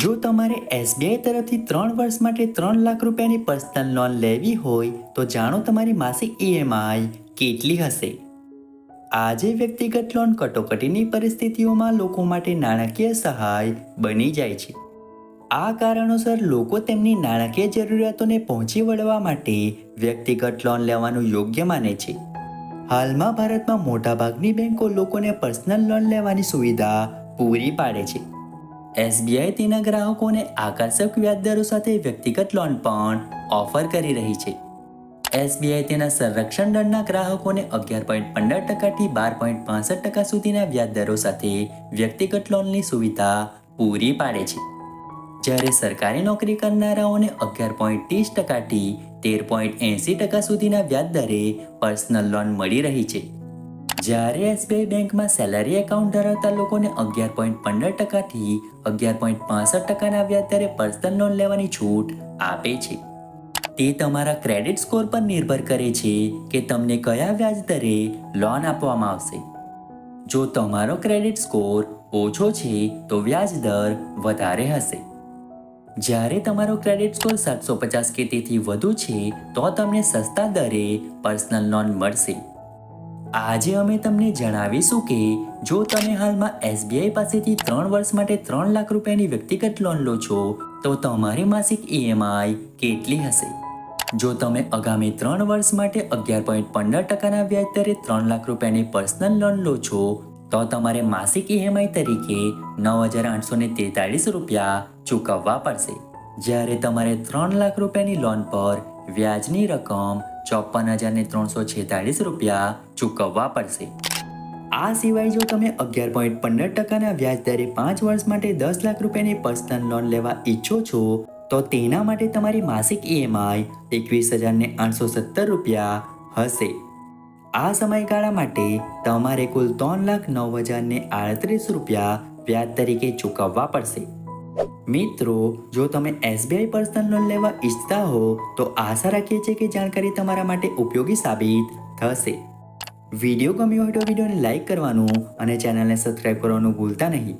જો તમારે એસબીઆઈ તરફથી ત્રણ વર્ષ માટે ત્રણ લાખ રૂપિયાની પર્સનલ લોન લેવી હોય, તો જાણો તમારી માસિક ઈએમઆઈ કેટલી હશે. આજે વ્યક્તિગત લોન કટોકટીની પરિસ્થિતિઓમાં લોકો માટે નાણાકીય સહાય બની જાય છે. આ કારણોસર લોકો તેમની નાણાકીય જરૂરિયાતોને પહોંચી વળવા માટે વ્યક્તિગત લોન લેવાનું યોગ્ય માને છે. હાલમાં ભારતમાં મોટાભાગની બેંકો લોકોને પર્સનલ લોન લેવાની સુવિધા પૂરી પાડે છે. એસબીઆઈ તેના ગ્રાહકોને આકર્ષક વ્યાજદરો સાથે વ્યક્તિગત લોન પણ ઓફર કરી રહી છે. એસબીઆઈ તેના સંરક્ષણ દળના ગ્રાહકોને અગિયાર પોઈન્ટ પંદર ટકાથી બાર પોઈન્ટ પાસઠ ટકા સુધીના વ્યાજદરો સાથે વ્યક્તિગત લોનની સુવિધા પૂરી પાડે છે. જ્યારે સરકારી નોકરી કરનારાઓને અગિયાર પોઈન્ટ ત્રીસ ટકાથી તેર પોઈન્ટ એંસી ટકા સુધીના વ્યાજ દરે પર્સનલ લોન મળી રહી છે. જ્યારે એસબીઆઈ બેંકમાં સેલરી એકાઉન્ટ ધરાવતા લોકોને અગિયાર પોઈન્ટ પંદર ટકાથી અગિયાર પોઈન્ટ પાસઠ ટકાના વ્યાજ દરે પર્સનલ લોન લેવાની છૂટ આપે છે. તે તમારા ક્રેડિટ સ્કોર પર નિર્ભર કરે છે કે તમને કયા વ્યાજ દરે લોન આપવામાં આવશે. જો તમારો ક્રેડિટ સ્કોર ઓછો છે તો વ્યાજ દર વધારે હશે. જ્યારે તમારો ક્રેડિટ સ્કોર સાતસો પચાસ કે તેથી વધુ છે તો તમને સસ્તા દરે પર્સનલ લોન મળશે. આજે અમે તમને જણાવીશું કે જો તમે હાલમાં એસબીઆઈ પાસેથી ત્રણ વર્ષ માટે ત્રણ લાખ રૂપિયાની વ્યક્તિગત લોન લો છો, તો તમારી માસિક ઈએમઆઈ કેટલી હશે? જો તમે આગામી ત્રણ વર્ષ માટે અગિયાર પોઈન્ટ પંદર ટકાના વ્યાજ દરે ત્રણ લાખ રૂપિયાની પર્સનલ લોન લો છો, તો તમારે માસિક ઈએમઆઈ તરીકે નવ હજાર આઠસો ને તેતાળીસ રૂપિયા ચૂકવવા પડશે. જ્યારે તમારે ત્રણ લાખ રૂપિયાની લોન પર વ્યાજની રકમ ચોપન હજાર ને ત્રણસો છેતાળીસ રૂપિયા ચૂકવવા પડશે. આ સિવાય જો તમે અગિયાર પોઈન્ટ પંદર ટકાના વ્યાજ દરે પાંચ વર્ષ માટે દસ લાખ રૂપિયાની પર્સનલ લોન લેવા ઈચ્છો છો, તો તેના માટે તમારી માસિક ઈએમઆઈ એકવીસ હજાર ને આઠસો સત્તર રૂપિયા હશે. આ સમયગાળા માટે તમારે કુલ ત્રણ લાખ નવ હજાર ને આડત્રીસ રૂપિયા વ્યાજ તરીકે ચૂકવવા પડશે. મિત્રો, જો તમે એસબીઆઈ પર્સનલ લોન લેવા ઈચ્છતા હો, તો આશા રાખીએ છીએ કે જાણકારી તમારા માટે ઉપયોગી સાબિત થશે. વીડિયો ગમ્યો હોય તો વિડીયોને લાઇક કરવાનું અને ચેનલને સબસ્ક્રાઈબ કરવાનું ભૂલતા નહીં.